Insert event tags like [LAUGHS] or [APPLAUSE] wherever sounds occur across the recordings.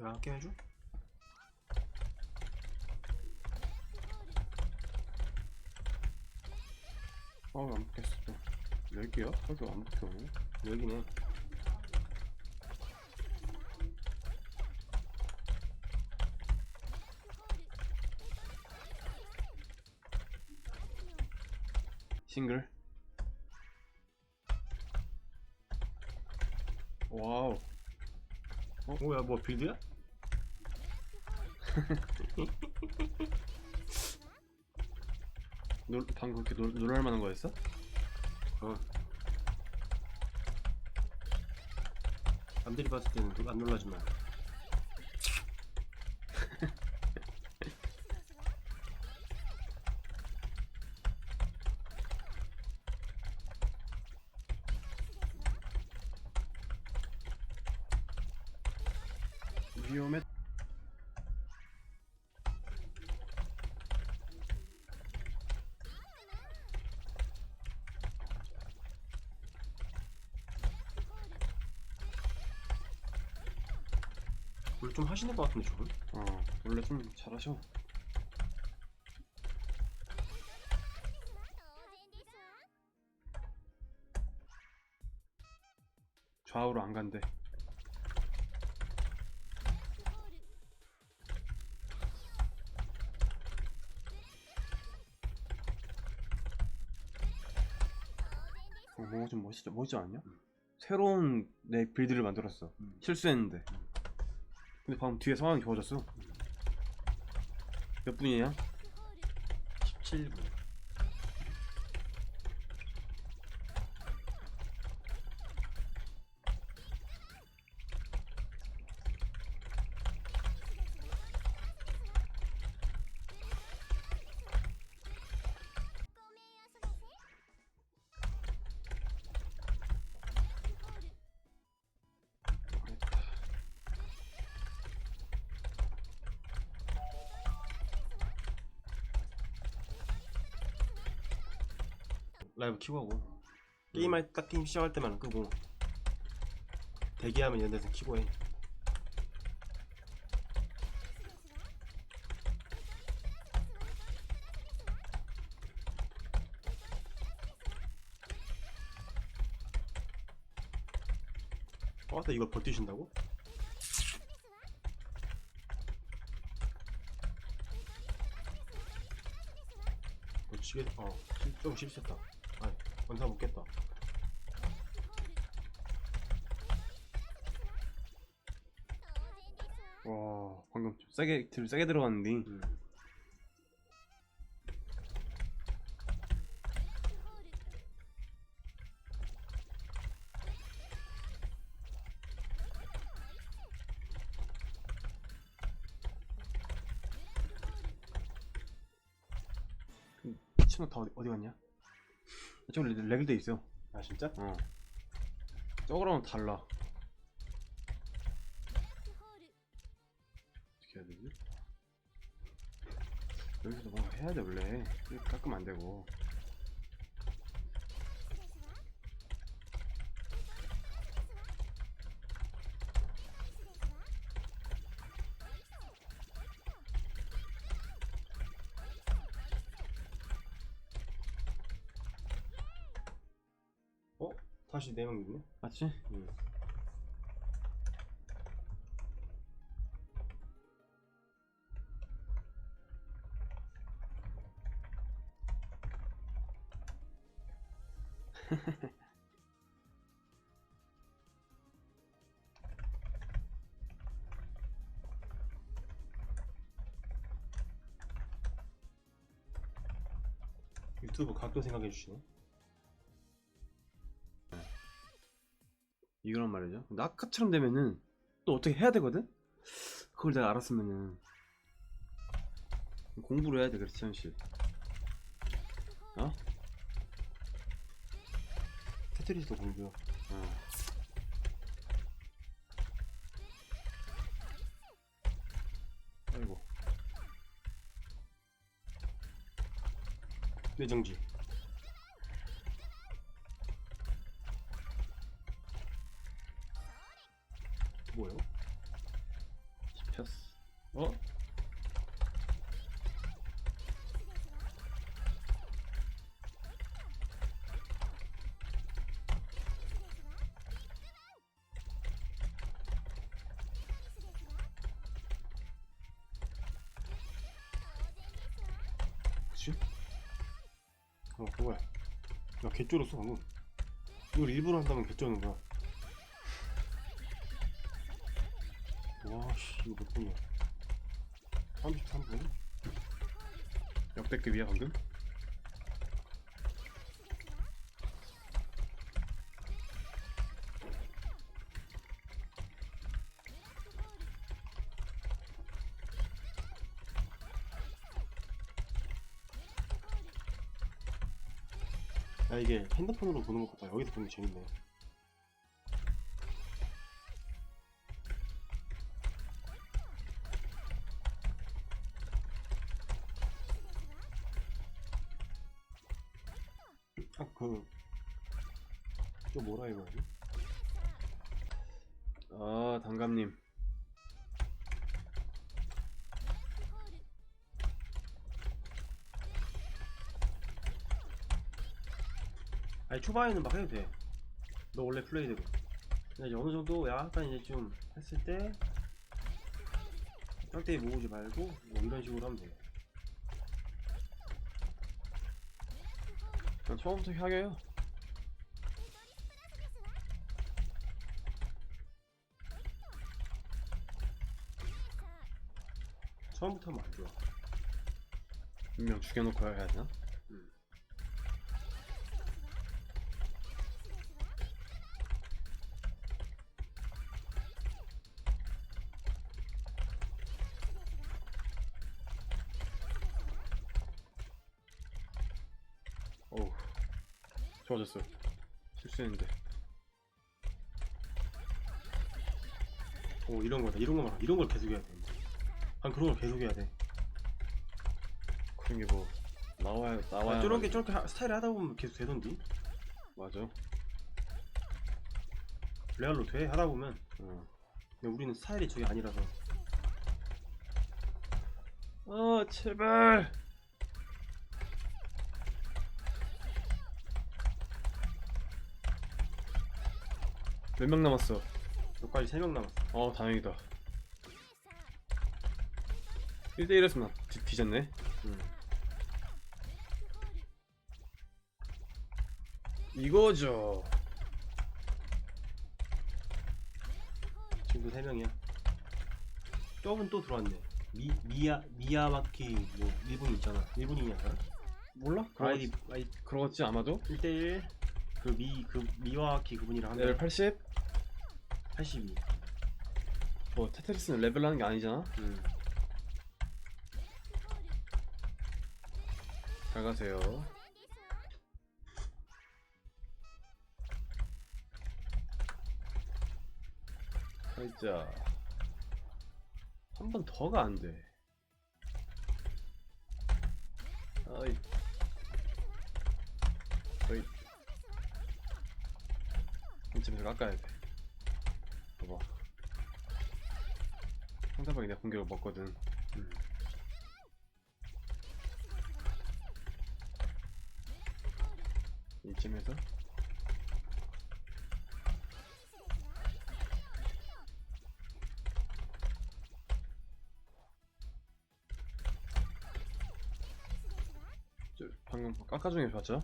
내가 함께 해줘? 아안 먹겠어 또 10개야? 하도 안 먹혀 여기네 싱글 와우 뭐야 뭐 빌드야? [LAUGHS] 놀, 방금 그렇게 놀, 놀랄 만한 거였어? 어. 남들이 봤을 때는 안 놀라지만. [LAUGHS] 위험해 원래 좀 하시는 것 같은데 저분? 어 원래 좀 잘하셔 좌우로 안 간대 어, 뭔가 좀 멋있지, 멋있지 않냐? 새로운 내 빌드를 만들었어 음. 실수했는데 근데 방금 뒤에 상황이 좋아졌어 몇 분이냐? 17분 라이브 키고 하고 게임할 딱 게임 시작할 때만 끄고 대기하면 데서 키고 해 어, 나 이걸 버티신다고? 어, 지게, 어, 실- 좀 실수했다. 아, 원사 못 깼다. 와 방금 좀 세게 들 세게 들어갔는데 음. 친구 다 어디, 어디 갔냐? 저쪽 레- 레벨도 있어. 아, 진짜? 어. 저거랑은 달라. 어떻게 해야 되지? 여기서 뭔가 해야 돼 원래. 깎으면 안 되고 다시 4명 있네? 맞지? 응. [LAUGHS] 유튜브 각도 생각해 주시네. 이거란 말이죠 근데 아까처럼 되면은 또 어떻게 해야 되거든? 그걸 내가 알았으면은 공부를 해야 돼 그렇지 현실 어? 테트리스도 공부요. 어. 아이고 뇌정지. 뭐예요? 어? 그치? 어 그거야 야 개쩔었어 방금 이걸 일부러 한다면 개쩌는 거야 이거 몇 분이야 33분? 역대급이야 방금? 야 이게 핸드폰으로 보는 것보다 여기서 보는 게 재밌네 그또 뭐라 이거지? 아 단감님 아니 초반에는 막 해도 돼. 너 원래 플레이대로. 근데 이제 어느 정도 약간 이제 좀 했을 때 짝대기 모으지 말고 뭐 이런 식으로 하면 돼. 난 처음부터 향해요 처음부터 하면 안 좋아. 분명 죽여놓고 해야 되나? 좋아졌어요 실수했는데 오 이런 거다. 이런 거 말아. 이런 걸 계속 해야 돼. 한 그런 걸 계속 해야 돼. 그런 게 뭐 나와야 나와야 아, 저런 게 저렇게 하- 스타일 하다 보면 계속 되던디. 맞아 레알로 돼 하다 보면. 어. 근데 우리는 스타일이 저게 아니라서. 아 제발 몇 명 남았어? 여기까지 3명 남았어. 어 다행이다 1대1에서 나 뒤, 뒤졌네 음. 이거죠 지금도 3명이야. 저분 또 들어왔네. 미, 미야, 미야마키 뭐 일본 있잖아. 일본인이야. 몰라? 아이디, 아이 그러겠지 아마도 1대1 그 미, 그 미와키 그분이랑 레벨 한대 80? 82. 뭐 테트리스는 레벨 하는 게 아니잖아? 음. 잘 가세요. 살자 한 번 더가 안 돼. 아이. 저희 이쯤에서 깎아야 돼 봐봐. 상대방이 내 공격을 먹거든. 음. 이쯤에서? 저 방금 깎아주는 게 좋았죠?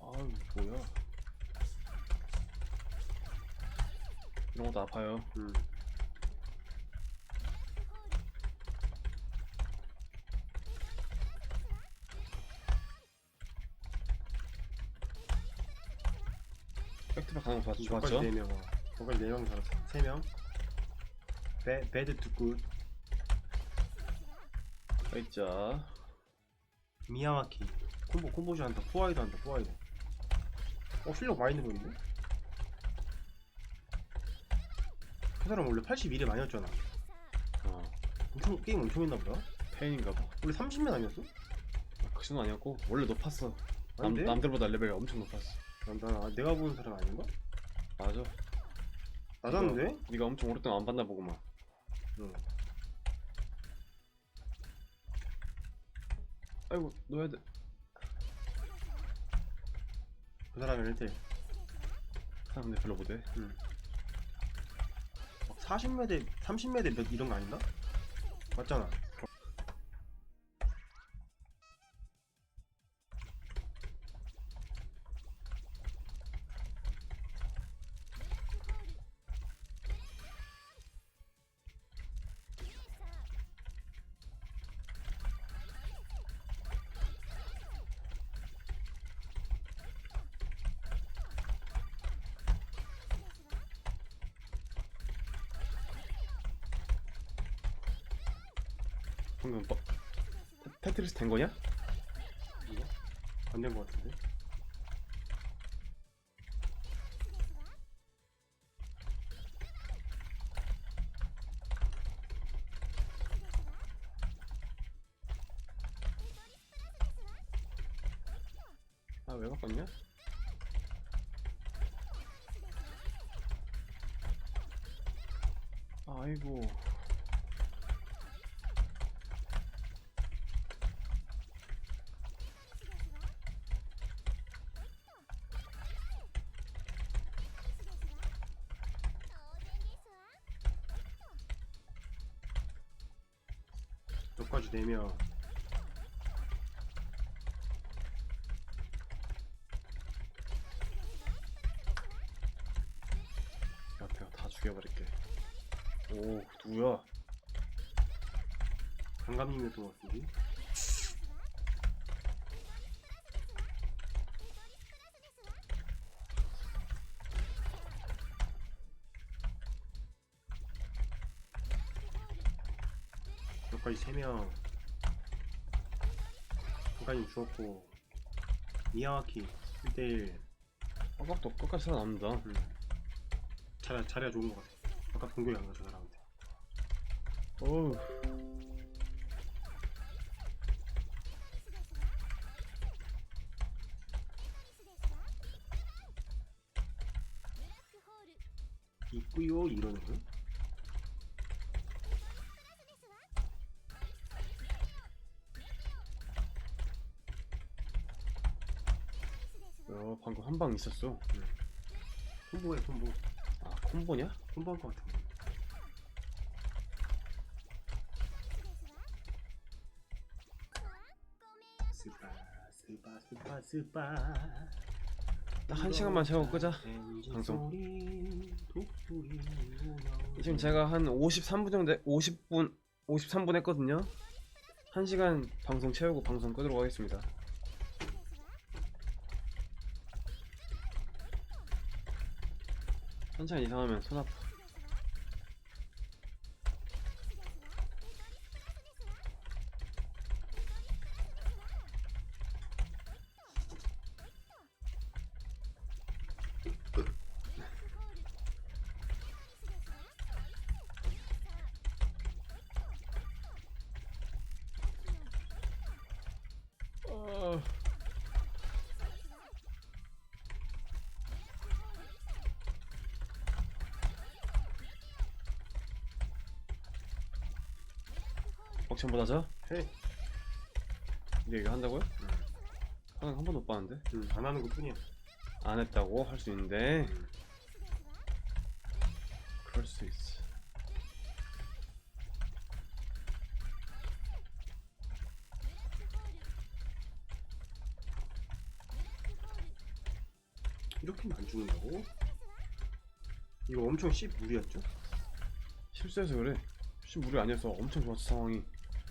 아유 뭐야 이런 것도 아파요 음. 백트백 가는 거 좋았, 좋았죠? 4명. 어. 저까지 4명 살았어. 3명. 배, 배드 투 굿. 있자 미야마키. 콤보, 콤보시 한다. 포화이도 한다. 포화이도. 어, 실력 많이 는 보이는 사람 원래 81에 많이 었잖아. 어 엄청, 게임 엄청 했나 보다. 페인인가 봐 원래 30면 아니었어? 아, 그 정도 아니었고 원래 높았어 남, 아닌데? 남들보다 레벨이 엄청 높았어 난, 나, 내가 보는 사람 아닌가? 맞아 낮았는데? 네가 엄청 오랫동안 안 봤나 보구만. 응. 아이고 넣어야 돼. 그 사람이 1대1 사람들 별로 못해. 응. 막 40매대 30매대 몇 이런 거 아닌가? 맞잖아 테- 테트리스 된 거냐? 이거? 안 된 거 같은데? 아 왜 바꿨냐? 아이고 여기까지 내면 옆에가 다 죽여버릴게. 오 누구야? 것같 여기까지 3명 강감님 죽었고 미야와키 1대1 아까도 끝까지 살아남는다. 음. 자리, 자리가 좋은 것 같아 아까 동교에 안가 저 사람한테 어우 있구요 이러는 거? 어, 방금 한 방 있었어. 콤보에 콤보 아 콤보냐? 콤보한 것 같은 거 스파 스파 스파 스파 딱 한 시간만 채우고 끄자. 방송. 지금 제가 한 53분 정도 50분 53분 했거든요. 1시간 방송 채우고 방송 끄도록 하겠습니다. 한 시간 이상 하면 손 아파. 벅천 보다자? 해 근데 이거 한다고요? 하는 한 번도 못 봤는데 응, 안 하는 것 뿐이야 안 했다고 할 수 있는데 응. 그럴 수 있어. 이렇게는 안 죽는다고? 이거 엄청 씹 무리였죠? 실수해서 그래. 무리 아니었어. 엄청 좋았어 상황이.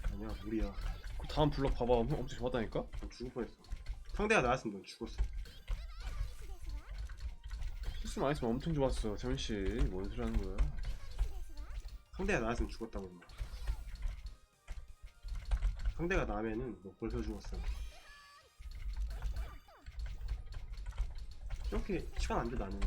아니야 무리야 그 다음 블럭 봐봐. 엄청 좋았다니까. 난 죽을 뻔했어 상대가 나왔으면 넌 죽었어 실수 안 했으면 엄청 좋았어. 재훈 씨, 뭔 소리 하는 거야? 상대가 나왔으면 죽었다고 임마 상대가 나면은 너 벌써 죽었어 이렇게 시간 안 돼 나는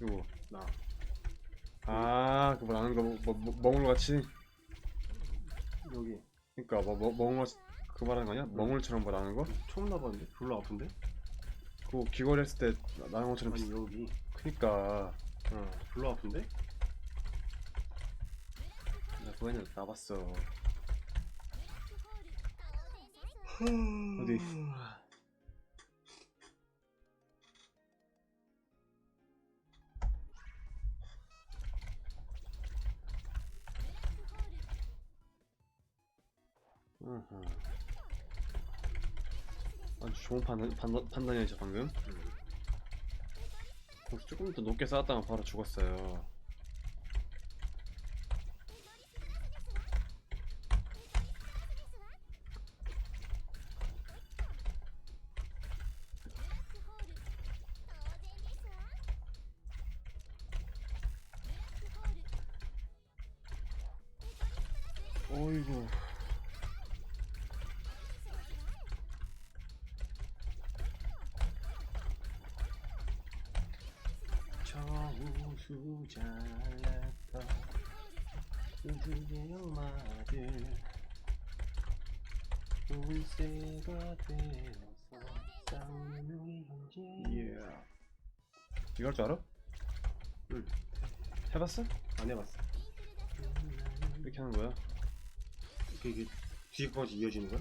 이거 나 아 그거 나는 거 뭐, 뭐, 멍울 같이 여기 그러니까 뭐, 뭐 멍울 그 말하는 거 아니야? 멍울처럼 뭐 나는 거? 처음 나봤는데 별로 아픈데? 그거 귀걸이 했을 때 나- 나는 것처럼 아니 비슷 여기 그니까 어 별로 아픈데? 나 그거 했는데 나봤어 [LAUGHS] 어디? 아주 좋은 판단, 판단, 판단이었죠 방금? 거기서 조금 더 높게 쌓았다가 바로 죽었어요 어이구 정수 잘났다. 우주의 영마들 운세가 되어서 싸우는 형제. 예 이거 할 줄 알아? 응. 해봤어? 안 해봤어. 이렇게 하는 거야? 그게 뒤에 거까지 이어지는 거야?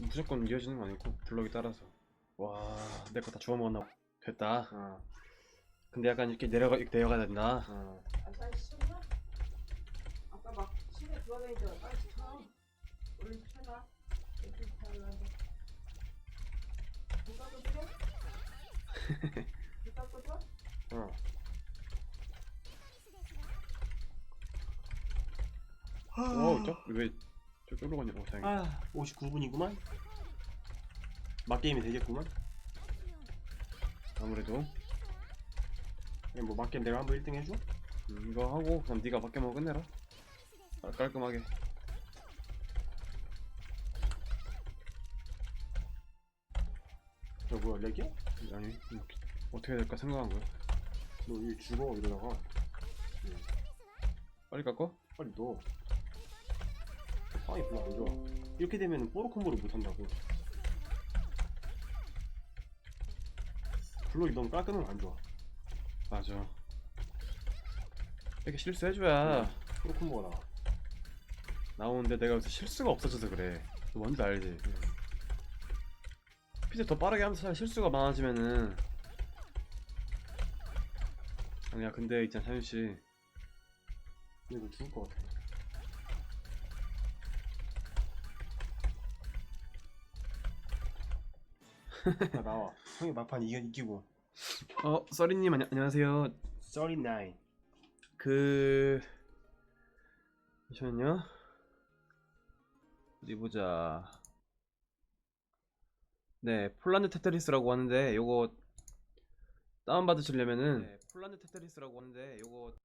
무조건 이어지는 거 아니고 블럭이 따라서. 와 내 거 다 주워 먹었나 됐다. 어, 근데 약간 이렇게 내려가 이렇게 내려가야 된다 어. 빨리 씻었나? 아까 막 침에 들어다니잖아. 빨리 쳐. 얼른 쳐라. 얼른 쳐라고. 불 닦아줘? 불 닦아줘? 어. 어, 저, 왜, 저, 쫄로 가냐, 어, 다행이다. 아, 59분이구만. 맞게임이 되겠구만. 아무래도, 그냥 뭐 맞게임 내가 한번 1등 해줘? 음, 이거 하고, 그럼 네가 밖에 먹어 끝내라. 깔- 깔끔하게. 야 뭐야 렉이야? 아니, 어떻게 될까 생각한 거야. 너 여기 죽어 이러다가 빨리 깎어? 빨리 넣어. 상황이 별로 안 좋아. 이렇게 되면 뽀로 콤보를 못 한다고. 블록이 너무 깔끔하면 안 좋아. 맞아. 이렇게 실수해줘야 콤보가 나와. 나오는데 내가 요새 실수가 없어져서 그래. 너 뭔지 알지? 피드 더 빠르게 하면서 차라리 실수가 많아지면은. 아니야, 근데 있잖아, 사윤 씨. 근데 너 죽을 것 같아. 야 [LAUGHS] 나와. 형이 막판 이겨 이기고. 어, 써리님, 안녕, 안녕하세요. 39. 그 잠시만요 어디 보자 네 폴란드 테트리스라고 하는데 요거 다운 받으시려면은 네 폴란드 테트리스라고 하는데 요거